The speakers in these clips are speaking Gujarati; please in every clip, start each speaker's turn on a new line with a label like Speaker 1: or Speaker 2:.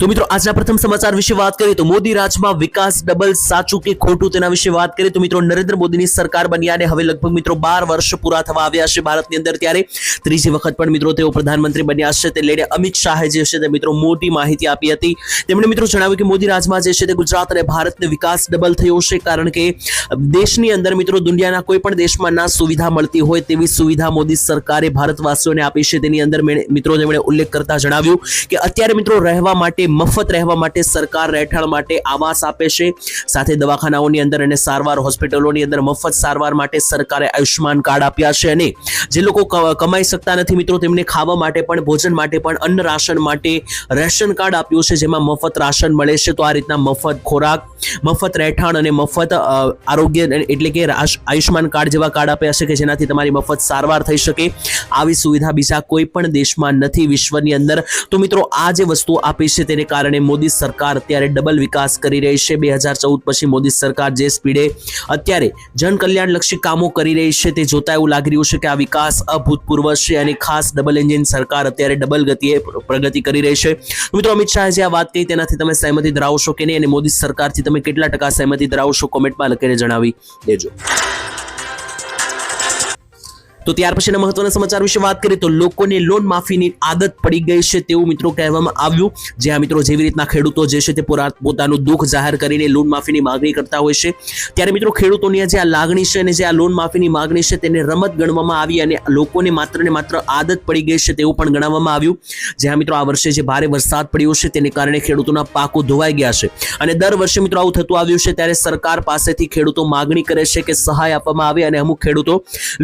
Speaker 1: તો મિત્રો, આજના પ્રથમ સમાચાર વિશે વાત કરીએ તો મોદી રાજમાં વિકાસ ડબલ સાચું કે ખોટું તેના વિશે વાત કરીએ તો મિત્રો, નરેન્દ્ર મોદીની સરકાર બન્યા અને હવે લગભગ મિત્રો બાર વર્ષ પૂરા થવા આવ્યા છે ભારતની અંદર. ત્યારે ત્રીજી વખત પણ મિત્રો તેઓ પ્રધાનમંત્રી બન્યા છે. તે લઈને અમિત શાહે જે છે તે મિત્રો મોટી માહિતી આપી હતી. તેમણે મિત્રો જણાવ્યું કે મોદી રાજમાં જે છે તે ગુજરાત અને ભારતને વિકાસ ડબલ થયો છે કારણ કે દેશની અંદર મિત્રો દુનિયાના કોઈ પણ દેશમાં ના સુવિધા મળતી હોય તેવી સુવિધા મોદી સરકારે ભારતવાસીઓને આપી છે. તેની અંદર મિત્રો તેમણે ઉલ્લેખ કરતા જણાવ્યું કે અત્યારે મિત્રો રહેવા માટે મફત રહેવા માટે સરકાર રહેઠાણ માટે આવાસ આપે છે. સાથે દવાખાનાઓની અંદર અને સારવાર હોસ્પિટલોની અંદર મફત સારવાર માટે સરકારે આયુષ્યમાન કાર્ડ આપ્યા છે અને જે લોકો કમાઈ શકતા નથી મિત્રો તેમને ખાવા માટે પણ, ભોજન માટે પણ, અન્ન રાશન માટે રેશન કાર્ડ આપ્યું છે જેમાં મફત રાશન મળે છે. તો આ રીતના મફત ખોરાક, મફત રહેઠાણ અને મફત આરોગ્ય એટલે કે આયુષ્યમાન કાર્ડ જેવા કાર્ડ આપ્યા છે કે જેનાથી તમારી મફત સારવાર થઈ શકે. આવી સુવિધા બીજા કોઈ પણ દેશમાં નથી વિશ્વની અંદર. તો મિત્રો આ જે વસ્તુ આપી છે તેને કારણે મોદી સરકાર અત્યારે ડબલ વિકાસ કરી રહી છે. બે હજાર ચૌદ પછી મોદી સરકાર જે સ્પીડે અત્યારે જનકલ્યાણલક્ષી કામો કરી રહી છે તે જોતા એવું લાગી રહ્યું છે કે આ વિકાસ અભૂતપૂર્વ છે અને ખાસ ડબલ એન્જિન સરકાર અત્યારે ડબલ ગતિએ પ્રગતિ કરી રહી છે. મિત્રો અમિત શાહે જે આ વાત કહી તેનાથી તમે સહેમતિ ધરાવશો કે નહીં? અને મોદી સરકારથી તમે કેટલા ટકા સહેમતિ ધરાવશો કોમેન્ટમાં લખીને જણાવી દેજો. તો ત્યાર પછીના મહત્વના સમાચાર વિશે વાત કરીએ તો લોકોને લોન માફીની આદત પડી ગઈ છે તેવું મિત્રો કહેવામાં આવ્યું. જ્યાં મિત્રો જેવી રીતના ખેડૂતો જે છે તે પોતાનું દુઃખ જાહેર કરીને લોન માફીની માગણી કરતા હોય છે. ત્યારે મિત્રો ખેડૂતોની જે આ લાગણી છે અને જે આ લોન માફીની માગણી છે તેને રમત ગણવામાં આવી અને લોકોને માત્ર ને માત્ર આદત પડી ગઈ છે તેવું પણ ગણાવવામાં આવ્યું. જ્યાં મિત્રો આ વર્ષે જે ભારે વરસાદ પડ્યો છે તેને કારણે ખેડૂતોના પાકો ધોવાઈ ગયા છે. અને દર વર્ષે મિત્રો આવું થતું આવ્યું છે ત્યારે સરકાર પાસેથી ખેડૂતો માગણી કરે છે કે સહાય આપવામાં આવે અને અમુક ખેડૂતો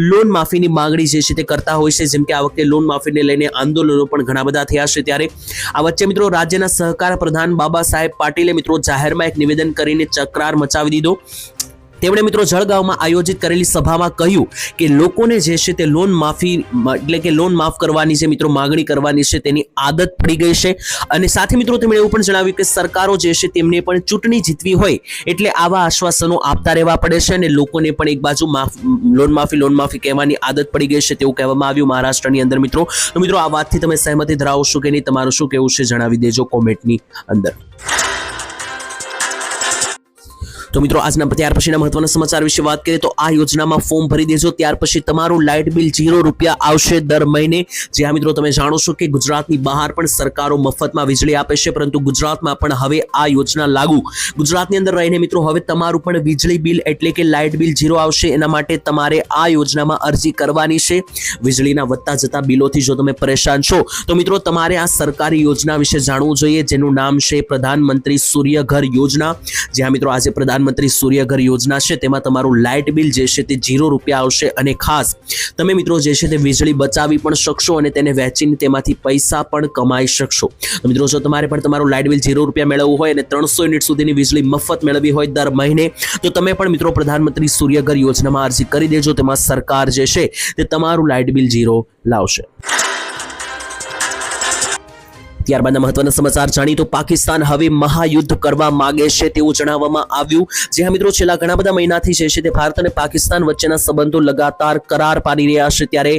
Speaker 1: લોન માફીની માગણી જે છે તે કરતા હોય છે, જેમ કે આ વખતે લોન માફીને લઈને આંદોલનો પણ ઘણા બધા થયા છે ત્યારે આ વચ્ચે મિત્રો રાજ્યના સહકાર પ્રધાન બાબા સાહેબ પાટીલે મિત્રો જાહેરમાં એક નિવેદન કરીને ચકરાર મચાવી દીધો. તેમણે મિત્રો જળગાવમાં આયોજિત કરેલી સભામાં કહ્યું કે લોકોને જે છે તે લોન માફી, એટલે કે લોન માફ કરવાની છે મિત્રો માગણી કરવાની છે તેની આદત પડી ગઈ છે. અને સાથે મિત્રો તેમણે એવું પણ જણાવ્યું કે સરકારો જે છે તેમને પણ ચૂંટણી જીતવી હોય એટલે આવા આશ્વાસનો આપતા રહેવા પડે છે અને લોકોને પણ એક બાજુ માફ લોન માફી લોન માફી કહેવાની આદત પડી ગઈ છે તેવું કહેવામાં આવ્યું મહારાષ્ટ્રની અંદર મિત્રો. તો મિત્રો આ વાતથી તમે સહેમતિ ધરાવશો કે નહીં? તમારું શું કહેવું છે? જણાવી દેજો કોમેન્ટની અંદર. તો મિત્રો, આજના ત્યાર પછીના મહત્વના સમાચાર વિશે વાત કરીએ તો આ યોજનામાં ફોર્મ ભરી દેજો. ત્યાર પછી તમારું લાઇટ બિલ ઝીરો રૂપિયા આવશે દર મહિને. જ્યાં મિત્રો તમે જાણો છો કે ગુજરાતની બહાર પણ સરકારો મફતમાં વીજળી આપે છે, પરંતુ ગુજરાતમાં પણ હવે આ યોજના લાગુ. ગુજરાતની અંદર રહીને મિત્રો, હવે તમારું પણ વીજળી બિલ એટલે કે લાઇટ બિલ ઝીરો આવશે. એના માટે તમારે આ યોજનામાં અરજી કરવાની છે. વીજળીના વધતા જતા બિલોથી જો તમે પરેશાન છો, તો મિત્રો, તમારે આ સરકારી યોજના વિશે જાણવું જોઈએ, જેનું નામ છે પ્રધાનમંત્રી સૂર્યઘર યોજના. જ્યાં મિત્રો આજે પ્રધાનમંત્રી સૂર્યઘર યોજના છે, તેમાં તમારું લાઇટ બિલ જે છે તે ઝીરો રૂપિયા આવશે અને ખાસ તમે મિત્રો જે છે તે વીજળી બચાવી પણ શકશો અને તેને વહેંચીને તેમાંથી પૈસા પણ કમાઈ શકશો. મિત્રો, જો તમારે પણ તમારું લાઇટ બિલ ઝીરો રૂપિયા મેળવવું હોય અને ત્રણસો યુનિટ સુધીની વીજળી મફત મેળવવી હોય દર મહિને, તો તમે પણ મિત્રો પ્રધાનમંત્રી સૂર્યઘર યોજનામાં અરજી કરી દેજો. તેમાં સરકાર જે છે તે તમારું લાઇટ બિલ ઝીરો લાવશે. ત્યારબાદના મહત્વના સમાચાર જાણી તો પાકિસ્તાન હવે મહાયુદ્ધ કરવા માંગે છે તેવું જણાવવામાં આવ્યું. જ્યાં મિત્રો, છેલ્લા ઘણા બધા મહિનાથી જે છે તે ભારત અને પાકિસ્તાન વચ્ચેના સંબંધો લગાતાર કરાર પાડી રહ્યા છે ત્યારે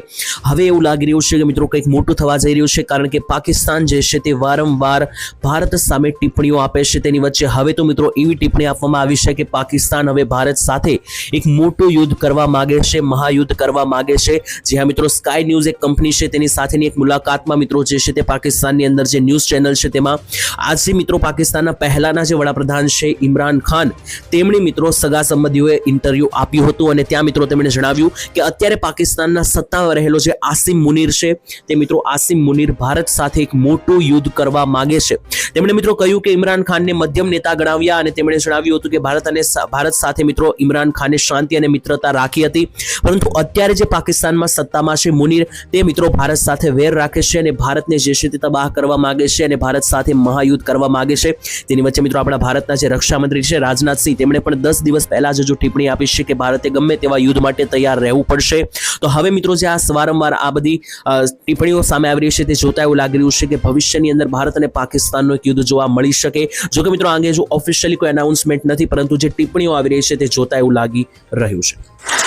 Speaker 1: હવે એવું લાગી રહ્યું છે કે મિત્રો કંઈક મોટું થવા જઈ રહ્યું છે કારણ કે પાકિસ્તાન જે છે તે વારંવાર ભારત સામે ટિપ્પણીઓ આપે છે. તેની વચ્ચે હવે તો મિત્રો એવી ટિપ્પણી આપવામાં આવી છે કે પાકિસ્તાન હવે ભારત સાથે એક મોટું યુદ્ધ કરવા માંગે છે, મહાયુદ્ધ કરવા માંગે છે. જ્યાં મિત્રો સ્કાય ન્યૂઝ એક કંપની છે, તેની સાથેની એક મુલાકાતમાં મિત્રો જે છે તે પાકિસ્તાનની અંદર જે ન્યૂઝ ચેનલ છે તેમાં આજે મિત્રો પાકિસ્તાનના પહેલાના જે વડાપ્રધાન છે ઇમરાન ખાન, તેમણે મિત્રો સગા સંબંધીઓએ ઇન્ટરવ્યૂ આપ્યું હતું અને ત્યાં મિત્રો તેમણે જણાવ્યું કે અત્યારે પાકિસ્તાનના સત્તામાં રહેલો જે આસિમ મુનીર છે, તે મિત્રો આસિમ મુનીર ભારત સાથે એક મોટું યુદ્ધ કરવા માગે છે. તેમણે મિત્રો કહ્યું કે ઇમરાન ખાનને મધ્યમ નેતા ગણાવ્યા અને તેમણે જણાવ્યું હતું કે ભારત અને ભારત સાથે મિત્રો ઇમરાન ખાને શાંતિ અને મિત્રતા રાખી હતી. પરંતુ અત્યારે જે પાકિસ્તાનમાં સત્તામાં છે મુનીર, તે મિત્રો ભારત સાથે વેર રાખે છે અને ભારતને જે છે તે તબાહ કરવા માંગે છે અને ભારત સાથે મહાયુદ્ધ કરવા માંગે છે. તેની વચ્ચે મિત્રો આપણા ભારતના જે રક્ષામંત્રી છે રાજનાથસિંહ તેમણે પણ દસ દિવસ પહેલા જ જો ટિપ્પણી આપી છે કે ભારતે ગમે તેવા યુદ્ધ માટે તૈયાર રહેવું પડશે. તો હવે મિત્રો જે આ વારંવાર આ બધી ટિપ્પણીઓ સામે આવી રહી છે તે જોતા એવું લાગી રહ્યું છે કે ભવિષ્યની અંદર ભારત અને પાકિસ્તાનનો એક યુદ્ધ જોવા મળી શકે. જો કે મિત્રો આ અંગે જો ઓફિશિયલી કોઈ અનાઉન્સમેન્ટ નથી, પરંતુ જે ટિપ્પણીઓ આવી રહી છે તે જોતા એવું લાગી રહ્યું છે.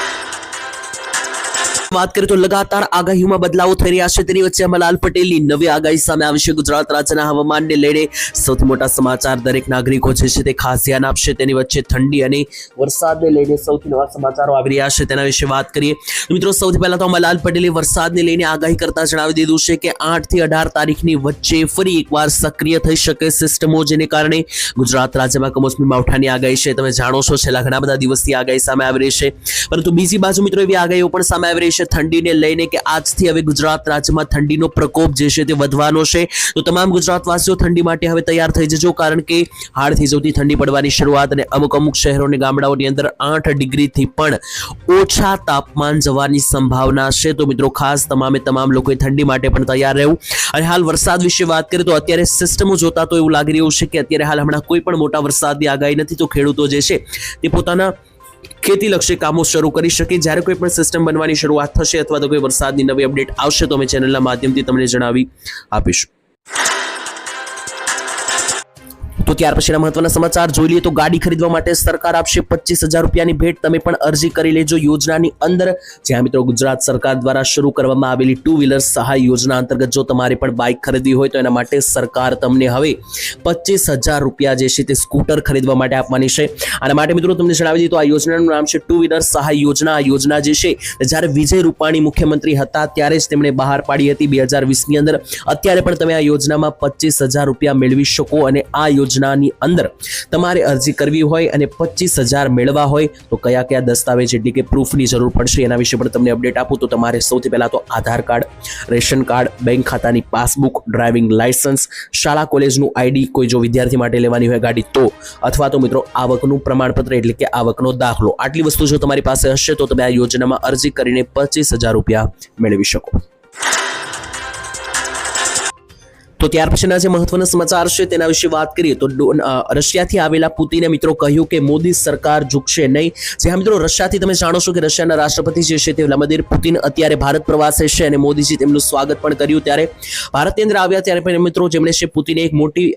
Speaker 1: વાત કરીએ તો લગાતાર આગાહીમાં બદલાવો થઈ રહ્યા છે. તેની વચ્ચે અંબાલાલ પટેલની નવી આગાહી સામે આવી છે. ગુજરાત રાજ્યના હવામાનને લઈને સૌથી મોટા સમાચાર દરેક નાગરિકો જે છે તે ખાસ ધ્યાન આપશે. તેની વચ્ચે ઠંડી અને વરસાદને લઈને સૌથી નવા સમાચારો આવી રહ્યા છે. તેના વિશે વાત કરીએ મિત્રો, સૌથી પહેલા તો અંબાલાલ પટેલે વરસાદને લઈને આગાહી કરતા જણાવી દીધું છે કે આઠથી અઢાર તારીખની વચ્ચે ફરી એકવાર સક્રિય થઈ શકે સિસ્ટમો, જેને કારણે ગુજરાત રાજ્યમાં કમોસમી માવઠાની આગાહી છે. તમે જાણો છો, છેલ્લા ઘણા બધા દિવસથી આગાહી સામે આવી રહી છે. પરંતુ બીજી બાજુ મિત્રો, એવી આગાહીઓ પણ સામે આવી રહી છે ઠંડીને લઈને કે આજથી હવે ગુજરાત રાજ્યમાં ઠંડીનો પ્રકોપ જે છે તે વધવાનો છે. તો તમામ ગુજરાતવાસીઓ ઠંડી માટે હવે તૈયાર થઈ જજો કારણ કે હાડથી સૌથી ઠંડી પડવાની શરૂઆત અને અમુક અમુક શહેરો અને ગામડાઓની અંદર આઠ ડિગ્રીથી પણ ઓછા તાપમાન જવાની સંભાવના છે. તો મિત્રો ખાસ તમામે તમામ લોકોએ ઠંડી માટે પણ તૈયાર રહેવું. અને હાલ વરસાદ વિશે વાત કરીએ તો અત્યારે સિસ્ટમો જોતા તો એવું લાગી રહ્યું છે કે અત્યારે હાલ હમણાં કોઈ પણ મોટા વરસાદની આગાહી નથી. તો ખેડૂતો જે છે તે પોતાના ખેતીલક્ષી કામો શરૂ કરી શકે. જ્યારે કોઈ પણ સિસ્ટમ બનવાની શરૂઆત થશે અથવા તો કોઈ વરસાદની નવી અપડેટ આવશે તો અમે ચેનલના માધ્યમથી તમને જણાવી આપીશું. તો ત્યાર પછીના મહત્વના સમાચાર જોઈ લઈએ. તો ગાડી ખરીદવા માટે સરકાર આપશે પચીસ હજાર રૂપિયાની ભેટ. તમે પણ અરજી કરી લેજો યોજનાની અંદર. જ્યાં મિત્રો ગુજરાત સરકાર દ્વારા શરૂ કરવામાં આવેલી ટુ વ્હીલર સહાય યોજના અંતર્ગત જો તમારે પણ બાઇક ખરીદવી હોય તો એના માટે સરકાર તમને હવે પચીસ હજાર રૂપિયા જે છે તે સ્કૂટર ખરીદવા માટે આપવાની છે. આના માટે મિત્રો તમને જણાવી તો આ યોજનાનું નામ છે ટુ વ્હીલર સહાય યોજના. આ યોજના જે છે જ્યારે વિજય રૂપાણી મુખ્યમંત્રી હતા ત્યારે જ તેમણે બહાર પાડી હતી બે હજાર વીસની અંદર. અત્યારે પણ તમે આ યોજનામાં પચીસ હજાર રૂપિયા મેળવી શકો અને આ યોજનાની અંદર તમારે અરજી કરવી હોય અને પચીસ હજાર મેળવા હોય, તો કયા કયા દસ્તાવેજ એટલે કે પ્રૂફની જરૂર પડશે એના વિશે પણ તમને અપડેટ આપું. તો તમારે સૌથી પહેલાં તો Aadhaar card, ration card, bank ખાતાની પાસબુક, ડ્રાઇવિંગ લાયસન્સ શાળા કોલેજનું આઈડી કોઈ જો વિદ્યાર્થી માટે લેવાની હોય ગાડી, તો અથવા તો મિત્રો આવકનું પ્રમાણપત્ર એટલે કે આવકનો દાખલો. આટલી વસ્તુ જો તમારી પાસે હશે, તો તમે આ યોજનામાં અરજી કરીને પચીસ હજાર રૂપિયા મેળવી શકો. તો ત્યાર પછીના જે મહત્વના સમાચાર છે તેના વિશે વાત કરીએ તો રશિયાથી આવેલા પુતિને મિત્રો કહ્યું કે મોદી સરકાર ઝૂકશે નહીં. જે મિત્રો, રશિયાથી તમે જાણો છો કે રશિયાના રાષ્ટ્રપતિ જે છે તે વ્લાદિમીર પુતિન અત્યારે ભારત પ્રવાસે છે અને મોદીજી તેમનું સ્વાગત પણ કર્યું ત્યારે ભારતની અંદર આવ્યા ત્યારે પણ મિત્રો જેમણે છે પુતિને એક મોટી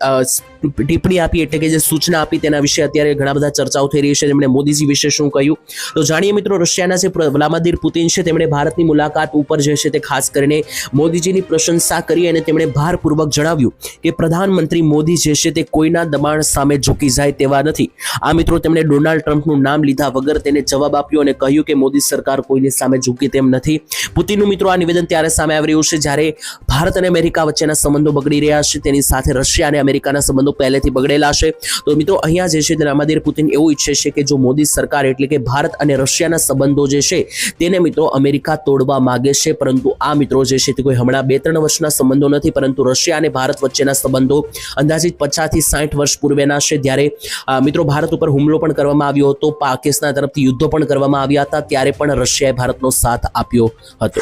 Speaker 1: ટિપ્પણી આપી એટલે કે જે સૂચના આપી તેના વિશે અત્યારે ઘણા બધા ચર્ચાઓ થઈ રહી છે. તેમણે મોદીજી વિશે શું કહ્યું? તો જાણીએ મિત્રો, રશિયાના જે વ્લાદિમીર પુતિન છે તેમણે ભારતની મુલાકાત ઉપર જે છે તે ખાસ કરીને મોદીજીની પ્રશંસા કરી અને તેમણે ભારપૂર્વક જણાવ્યું કે પ્રધાનમંત્રી મોદી જે છે તે કોઈના દબાણ સામે ઝૂકી જાય તેવા નથી. આ મિત્રો તેમણે ડોનાલ્ડ ટ્રમ્પનું નામ લીધા વગર તેને જવાબ આપ્યો અને કહ્યું કે મોદી સરકાર કોઈની સામે ઝૂકી તેમ નથી. પુતિનનું મિત્રો આ નિવેદન ત્યારે સામે આવી રહ્યું છે જ્યારે ભારત અને અમેરિકા વચ્ચેના સંબંધો બગડી રહ્યા છે, તેની સાથે રશિયા અને અમેરિકાના સંબંધો પહેલેથી બગડેલા છે. તો મિત્રો અહીંયા જે છે તે રામાદીર પુતિન એવું ઈચ્છે છે કે જો મોદી સરકાર એટલે કે ભારત અને રશિયાના સંબંધો જે છે તેને મિત્રો અમેરિકા તોડવા માગે છે. પરંતુ આ મિત્રો જે છે તે કોઈ હમણાં બે ત્રણ વર્ષના સંબંધો નથી, પરંતુ રશિયા અને ભારત વચ્ચેના સંબંધો અંદાજિત પચાસથી સાઠ વર્ષ પૂર્વેના છે. જ્યારે મિત્રો, ભારત ઉપર હુમલો પણ કરવામાં આવ્યો હતો પાકિસ્તાન તરફથી યુદ્ધો પણ કરવામાં આવ્યા હતા, ત્યારે પણ રશિયાએ ભારતનો સાથ આપ્યો હતો.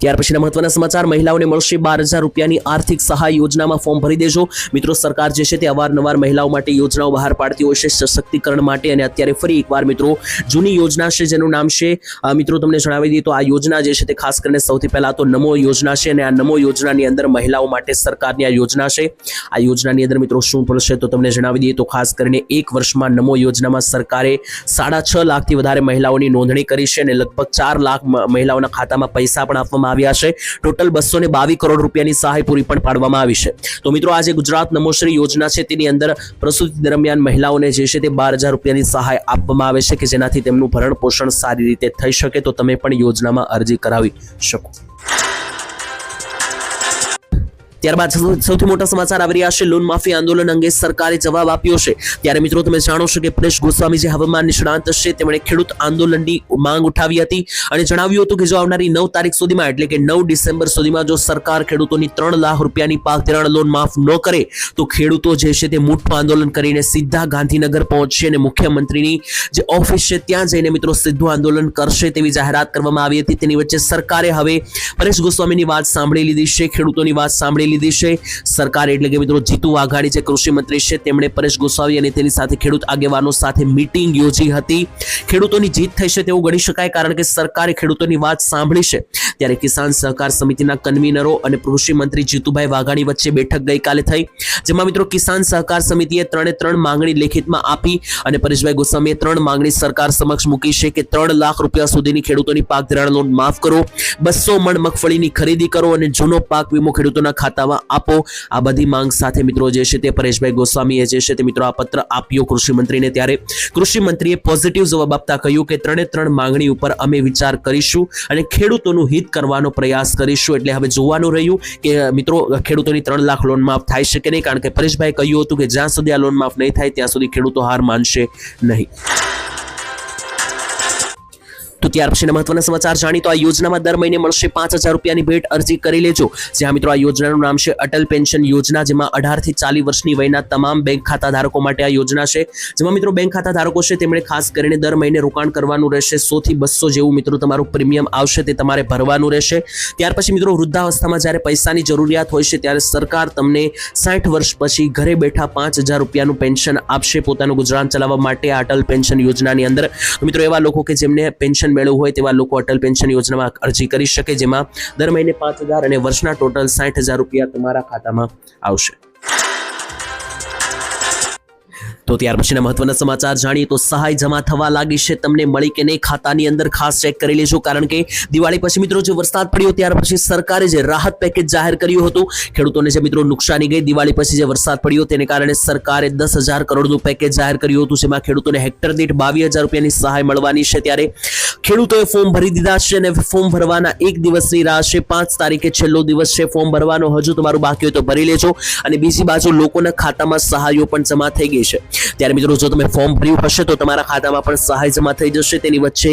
Speaker 1: ત્યાર પછીના મહત્વના સમાચાર, મહિલાઓને મળશે બાર હજાર રૂપિયાની આર્થિક સહાય યોજનામાં ફોર્મ ભરી દેજો. મિત્રો, સરકાર જે છે તે અવારનવાર મહિલાઓ માટે યોજનાઓ બહાર પાડતી હોય છે સશક્તિકરણ માટે અને અત્યારે ફરી એકવાર મિત્રો જૂની યોજના છે જેનું નામ છે મિત્રો, તમને જણાવી દઈએ તો આ યોજના જે છે તે ખાસ કરીને સૌથી પહેલા તો નમો યોજના છે અને આ નમો યોજનાની અંદર મહિલાઓ માટે સરકારની આ યોજના છે. આ યોજનાની અંદર મિત્રો શું પડશે તો તમને જણાવી દઈએ તો ખાસ કરીને એક વર્ષમાં નમો યોજનામાં સરકારે સાડા છ લાખથી વધારે મહિલાઓની નોંધણી કરી છે અને લગભગ ચાર લાખ મહિલાઓના ખાતામાં પૈસા પણ આપવામાં આવ્યા છે. ટોટલ બસો ને બાવીસ કરોડ રૂપિયાની સહાય પૂરી પણ પાડવામાં આવી છે. તો મિત્રો, આજે ગુજરાત નમોશ્રી યોજના છે, તેની અંદર પ્રસૂતિ દરમિયાન મહિલાઓને જે છે તે બાર હજાર રૂપિયાની સહાય આપવામાં આવે છે કે જેનાથી તેમનું ભરણ પોષણ સારી રીતે થઈ શકે, તો તમે પણ યોજનામાં અરજી કરાવી શકો. ત્યારબાદ સૌથી મોટા સમાચાર આવી રહ્યા છે. લોન માફી આંદોલન અંગે સરકારે જવાબ આપ્યો છે. ત્યારે મિત્રો તમે જાણો છો કે પરેશ ગોસ્વામી જે હવામાન નિષ્ણાંત છે, તેમણે ખેડૂત આંદોલનની માંગ ઉઠાવી હતી અને જણાવ્યું હતું કે જો આવનારી નવ તારીખ સુધીમાં, એટલે કે નવ ડિસેમ્બર સુધીમાં જો સરકાર ખેડૂતોની ત્રણ લાખ રૂપિયાની પાક ધિરાણ લોન માફ ન કરે, તો ખેડૂતો જે છે તે મોટું આંદોલન કરીને સીધા ગાંધીનગર પહોંચશે અને મુખ્યમંત્રીની જે ઓફિસ છે ત્યાં જઈને મિત્રો સીધું આંદોલન કરશે તેવી જાહેરાત કરવામાં આવી હતી. તેની વચ્ચે સરકારે હવે પરેશ ગોસ્વામીની વાત સાંભળી લીધી છે, ખેડૂતોની વાત સાંભળી લીધી છે. સરકાર એટલે કે મિત્રો જીતુ વાઘાણી જે કૃષિ છે, તેમણે પરેશ ગોસ્વામી અને તેની સાથે ખેડૂત આગેવાનો સાથે મિટિંગ યોજી હતી. ખેડૂતોની જીત થઈ છે તેવું ગણી શકાય કારણ કે સરકારે ખેડૂતોની વાત સાંભળી છે. ત્યારે કિસાન સહકાર સમિતિના કન્વીનરો અને કૃષિ જીતુભાઈ વાઘાણી વચ્ચે બેઠક ગઈકાલે થઈ. જેમાં મિત્રો કિસાન સહકાર સમિતિએ ત્રણે ત્રણ માંગણી લેખિતમાં આપી અને પરેશભાઈ ગોસ્વામીએ ત્રણ માંગણી સરકાર સમક્ષ મૂકી છે કે ત્રણ લાખ રૂપિયા સુધીની ખેડૂતોની પાક ધિરાણ લોન માફ કરો. બસો મણ મગફળીની ખરીદી કરો અને જૂનો પાક વીમો ખેડૂતોના ખાતામાં આપો. આ બધી માંગ સાથે મિત્રો જે છે તે પરેશભાઈ ગોસ્વામીએ જે છે તે મિત્રો આ પત્ર આપ્યો કૃષિમંત્રીને ત્યારે. કૃષિમંત્રીએ પોઝિટિવ જવાબ આપતા કહ્યું કે ત્રણે ત્રણ માંગણી ઉપર અમે વિચાર કરીશું અને ખેડૂતોનું હિત કરવાનો પ્રયાસ કરીશું. એટલે હવે જોવાનું રહ્યું કે મિત્રો ખેડૂતોની ત્રણ લાખ લોન માફ થાય છે કે નહીં? કારણ કે પરેશભાઈ કહ્યું હતું કે જ્યાં સુધી આ લોન માફ નહીં થાય, ત્યાં સુધી ખેડૂતો હાર માનશે નહીં. તો ત્યાર પછીના મહત્વના સમાચાર જાણી તો આ યોજનામાં દર મહિને મળશે પાંચ હજાર રૂપિયાની ભેટ અરજી કરી લેજો. જ્યાં મિત્રો આ યોજનાનું નામ છે અટલ પેન્શન યોજના, જેમાં અઢારથી ચાલીસ વર્ષની વયના તમામ બેંક ખાતા ધારકો માટે આ યોજના છે. જેમાં મિત્રો બેંક ખાતા ધારકો છે તેમણે ખાસ કરીને દર મહિને રોકાણ કરવાનું રહેશે. સો થી બસો જેવું મિત્રો તમારું પ્રીમિયમ આવશે તે તમારે ભરવાનું રહેશે. ત્યાર પછી મિત્રો વૃદ્ધાવસ્થામાં જ્યારે પૈસાની જરૂરિયાત હોય છે ત્યારે સરકાર તમને સાઠ વર્ષ પછી ઘરે બેઠા પાંચ હજાર રૂપિયાનું પેન્શન આપશે પોતાનું ગુજરાન ચલાવવા માટે આ અટલ પેન્શન યોજનાની અંદર. મિત્રો એવા લોકો કે જેમને પેન્શન મેળવવું હોય તેવા લોકો અટલ પેન્શન યોજનામાં અરજી કરી શકે, જેમાં દર મહિને પાંચ હજાર અને વર્ષના ટોટલ સાઠ હજાર રૂપિયા તમારા ખાતામાં આવશે. તો ત્યાર પછીના મહત્વના સમાચાર જાણીએ તો સહાય જમા થવા લાગી છે. તમને મળી કે નહીં ખાતાની અંદર ખાસ ચેક કરી લેજો, કારણ કે દિવાળી પછી મિત્રો જે વરસાદ પડ્યો ત્યાર પછી સરકારે જે રાહત પેકેજ જાહેર કર્યું હતું, ખેડૂતોને જે મિત્રો નુકસાની ગઈ, દિવાળી પછી જે વરસાદ પડ્યો તેને કારણે સરકારે દસ હજાર કરોડનું પેકેજ જાહેર કર્યું હતું, જેમાં ખેડૂતોને હેક્ટર દીઠ બાવીસ હજાર રૂપિયાની સહાય મળવાની છે. ત્યારે ખેડૂતોએ ફોર્મ ભરી દીધા છે અને ફોર્મ ભરવાના એક દિવસની રાહ છે. પાંચ તારીખે છેલ્લો દિવસ છે ફોર્મ ભરવાનો. હજુ તમારું બાકી હોય તો ભરી લેજો. અને બીજી બાજુ લોકોના ખાતામાં સહાયો પણ જમા થઈ ગઈ છે. ત્યારે મિત્રો, જો તમે ફોર્મ ભર્યું હશે તો તમારા ખાતામાં પણ સહાય જમા થઈ જશે. તેની વચ્ચે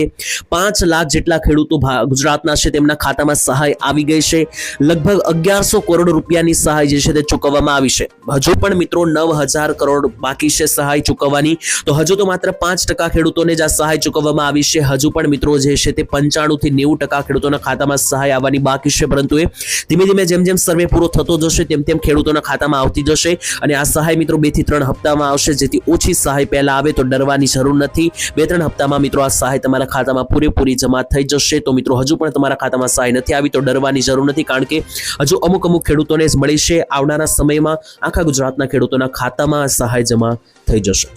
Speaker 1: પાંચ લાખ જેટલા ખેડૂતો ગુજરાતના છે તેમના ખાતામાં સહાય આવી ગઈ છે. લગભગ અગિયારસો કરોડ રૂપિયાની સહાય જે છે તે ચૂકવવામાં આવી છે. હજુ પણ મિત્રો નવ હજાર કરોડ બાકી છે સહાય ચૂકવવાની. તો હજુ તો માત્ર પાંચ ટકા ખેડૂતોને જ આ સહાય ચૂકવવામાં આવી છે. હજુ પણ મિત્રો જે છે તે પંચાણું થી નેવું ટકા ખેડૂતોના ખાતામાં સહાય આવવાની બાકી છે. પરંતુ એ ધીમે ધીમે જેમ જેમ સર્વે પૂરો થતો જશે, તેમ તેમ ખેડૂતોના ખાતામાં આવતી જશે. અને આ સહાય મિત્રો બેથી ત્રણ હપ્તામાં આવશે, જેથી ઓછી સહાય પહેલા આવે તો ડરવાની જરૂર નથી. બે ત્રણ હપ્તામાં મિત્રો આ સહાય તમારા ખાતામાં પૂરેપૂરી જમા થઈ જશે. તો મિત્રો હજુ પણ તમારા ખાતામાં સહાય નથી આવી તો ડરવાની જરૂર નથી કારણ કે હજુ અમુક અમુક ખેડૂતોને જ મળી છે. આવનારા સમયમાં આખા ગુજરાતના ખેડૂતોના ખાતામાં સહાય જમા થઈ જશે.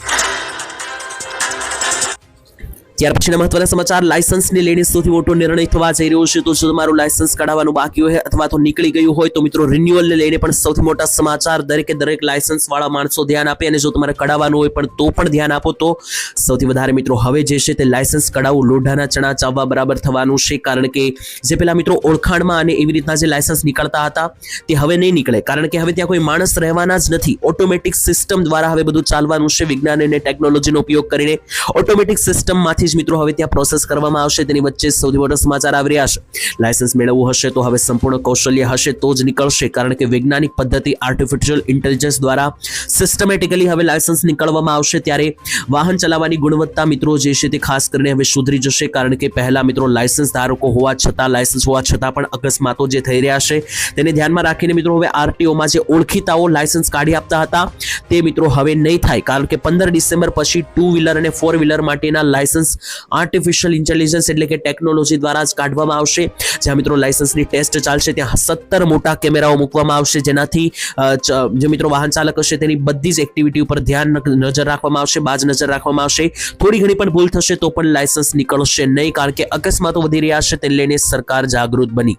Speaker 1: ત્યાર પછીના મહત્વના સમાચાર, લાયસન્સને લઈને સૌથી મોટો નિર્ણય થવા જઈ રહ્યો છે. તો જો તમારું લાયસન્સ કઢાવવાનું બાકી હોય અથવા તો નીકળી ગયું હોય તો મિત્રો રિન્યુઅલને લઈને પણ સૌથી મોટા સમાચાર, દરેકે દરેક લાયસન્સ વાળા માણસો ધ્યાન આપે અને જો તમારે કઢાવવાનું હોય પણ તો પણ ધ્યાન આપો તો સૌથી વધારે મિત્રો હવે જે છે તે લાયસન્સ કઢાવવું લોઢાના ચણા ચાવવા બરાબર થવાનું છે. કારણ કે જે પેલા મિત્રો ઓળખાણમાં અને એવી રીતના જે લાયસન્સ નીકળતા હતા તે હવે નહીં નીકળે. કારણ કે હવે ત્યાં કોઈ માણસ રહેવાના જ નથી. ઓટોમેટિક સિસ્ટમ દ્વારા હવે બધું ચાલવાનું છે. વિજ્ઞાન અને ટેકનોલોજીનો ઉપયોગ કરીને ઓટોમેટિક સિસ્ટમમાંથી જ મિત્રો, હવે ત્યાં પ્રોસેસ કરવામાં આવશે. તેની વચ્ચે સૌથી મોટા સમાચાર આવી રહ્યા છે. લાયસન્સ મેળવવું હશે તો હવે સંપૂર્ણ કૌશલ્ય હશે તો જ નીકળશે. કારણ કે વૈજ્ઞાનિક પદ્ધતિ આર્ટિફિશિયલ ઇન્ટેલિજન્સ દ્વારા સિસ્ટમેટિકલી હવે લાયસન્સ નીકળવામાં આવશે. ત્યારે વાહન ચલાવવાની ગુણવત્તા મિત્રો જે છે તે ખાસ કરીને હવે સુધરી જશે. કારણ કે પહેલા મિત્રો લાયસન્સ ધારકો હોવા છતાં લાયસન્સ હોવા છતાં પણ અકસ્માતો જે થઈ રહ્યા છે, તેને ધ્યાનમાં રાખીને મિત્રો હવે આરટીઓમાં જે ઓળખીતાઓ લાયસન્સ કાઢી આપતા હતા, તે મિત્રો હવે નહીં થાય. કારણ કે પંદર ડિસેમ્બર પછી ટુ વ્હીલર અને ફોર વ્હીલર માટેના લાયસન્સ આર્ટિફિશિયલ ઇન્ટેલિજન્સ એટલે કે ટેકનોલોજી દ્વારા જ કાઢવામાં આવશે. જ્યાં મિત્રો લાયસન્સની ટેસ્ટ ચાલશે, ત્યાં સત્તર મોટા કેમેરાઓ મૂકવામાં આવશે, જેનાથી જે મિત્રો વાહન ચાલક હશે, તેની બધી જ એક્ટિવિટી ઉપર ધ્યાન નજર રાખવામાં આવશે, બાજ નજર રાખવામાં આવશે. થોડી ઘણી પણ ભૂલ થશે તો પણ લાયસન્સ નીકળશે નહીં, કારણ કે અકસ્માતો વધી રહ્યા છે, તે લઈને સરકાર જાગૃત બની.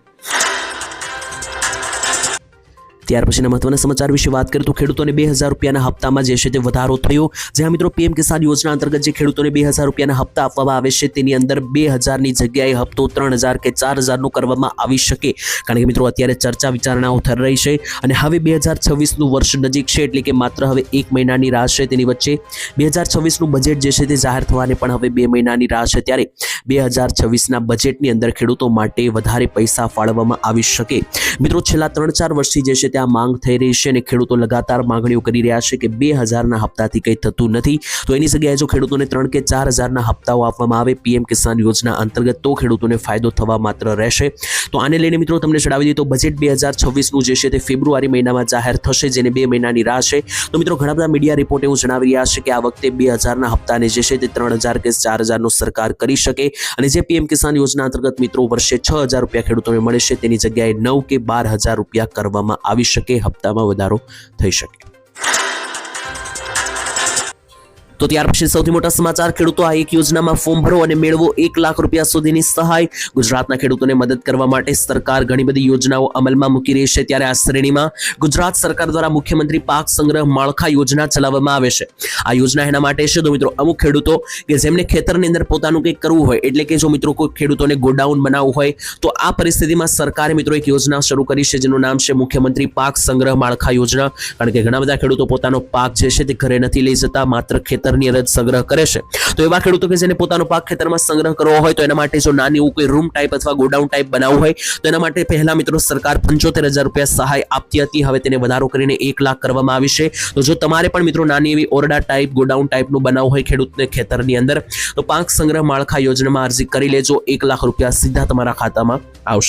Speaker 1: ત્યાર પછીના મહત્વના સમાચાર વિશે વાત કરીએ તો ખેડૂતોને બે હજાર રૂપિયાના હપ્તામાં જે છે તે વધારો થયો. જ્યાં મિત્રો પીએમ કિસાન યોજના અંતર્ગત જે ખેડૂતોને બે હજાર રૂપિયાના હપ્તા આપવામાં આવે છે તેની અંદર બે હજારની જગ્યાએ હપ્તો ત્રણ હજાર કે ચાર હજારનો કરવામાં આવી શકે. કારણ કે મિત્રો અત્યારે ચર્ચા વિચારણાઓ થઈ રહી છે અને હવે બે હજાર છવ્વીસનું વર્ષ નજીક છે એટલે કે માત્ર હવે એક મહિનાની રાહ છે તેની વચ્ચે. બે હજાર છવ્વીસનું બજેટ જે છે તે જાહેર થવાને પણ હવે બે મહિનાની રાહ છે ત્યારે બે હજાર છવ્વીસના બજેટની અંદર ખેડૂતો માટે વધારે પૈસા ફાળવવામાં આવી શકે. મિત્રો છેલ્લા ત્રણ ચાર વર્ષથી જે છે ત્યાં માંગ થઈ રહી છે અને ખેડૂતો લગાતાર માંગણીઓ કરી રહ્યા છે કે બે હજારના હપ્તાથી કંઈ થતું નથી. તો એની જગ્યાએ જો ખેડૂતોને ત્રણ કે ચાર હજારના હપ્તાઓ આપવામાં આવે પીએમ કિસાન યોજના અંતર્ગત, તો ખેડૂતોને ફાયદો થવા માત્ર રહેશે. તો આને લઈને મિત્રો તમને જણાવી દઈએ તો બજેટ બે હજાર છવ્વીસનું જે છે તે ફેબ્રુઆરી મહિનામાં જાહેર થશે, જેને બે મહિનાની રાહ છે. તો મિત્રો ઘણા બધા મીડિયા રિપોર્ટ એવું જણાવી રહ્યા છે કે આ વખતે બે હજારના હપ્તાને જે છે તે ત્રણ હજાર કે ચાર હજારનો સરકાર કરી શકે. અને જે પીએમ કિસાન યોજના અંતર્ગત મિત્રો વર્ષે છ હજાર રૂપિયા ખેડૂતોને મળે છે, તેની જગ્યાએ નવ કે બાર હજાર રૂપિયા કરવામાં આવી શકે હપ્તામાં વધારો થઈ શકે. તો ત્યાર પછી સૌથી મોટા સમાચાર, ખેડૂતો આ એક યોજનામાં ફોર્મ ભરો અને મેળવો એક લાખ રૂપિયા સુધીની સહાય. ગુજરાતના ખેડૂતોને મદદ કરવા માટે સરકાર ઘણી બધી યોજનાઓ અમલમાં મૂકી રહી છે. ત્યારે આ શ્રેણીમાં ગુજરાત સરકાર દ્વારા મુખ્યમંત્રી પાક સંગ્રહ માળખા યોજના ચલાવવામાં આવે છે. આ યોજના એના માટે છે. તો મિત્રો, અમુક ખેડૂતો કે જેમને ખેતરની અંદર પોતાનું કંઈક કરવું હોય, એટલે કે જો મિત્રો કોઈ ખેડૂતોને ગોડાઉન બનાવવું હોય, તો આ પરિસ્થિતિમાં સરકારે મિત્રો એક યોજના શરૂ કરી છે, જેનું નામ છે મુખ્યમંત્રી પાક સંગ્રહ માળખા યોજના. કારણ કે ઘણા બધા ખેડૂતો પોતાનો પાક જે છે તે ઘરે નથી લઈ જતા, માત્ર ખેતરની અંદર સંગ્રહ કરે છે. તો એવા ખેડૂતો કે જેને પોતાનો પાક ખેતરમાં સંગ્રહ કરવો હોય તો એના માટે જો નાની એવું કોઈ રૂમ ટાઈપ અથવા ગોડાઉન ટાઈપ બનાવવું હોય, તો એના માટે પહેલા મિત્રો સરકાર પંચોતેર હજાર રૂપિયા સહાય આપતી હતી. હવે તેને વધારો કરીને એક લાખ કરવામાં આવી છે. તો જો તમારે પણ મિત્રો નાની એવી ઓરડા ટાઈપ ગોડાઉન ટાઈપનું બનાવવું હોય ખેડૂતને ખેતરની અંદર, તો પાક સંગ્રહ માળખા યોજનામાં અરજી કરી લેજો. એક લાખ રૂપિયા સીધા તમારા ખાતામાં આવશે.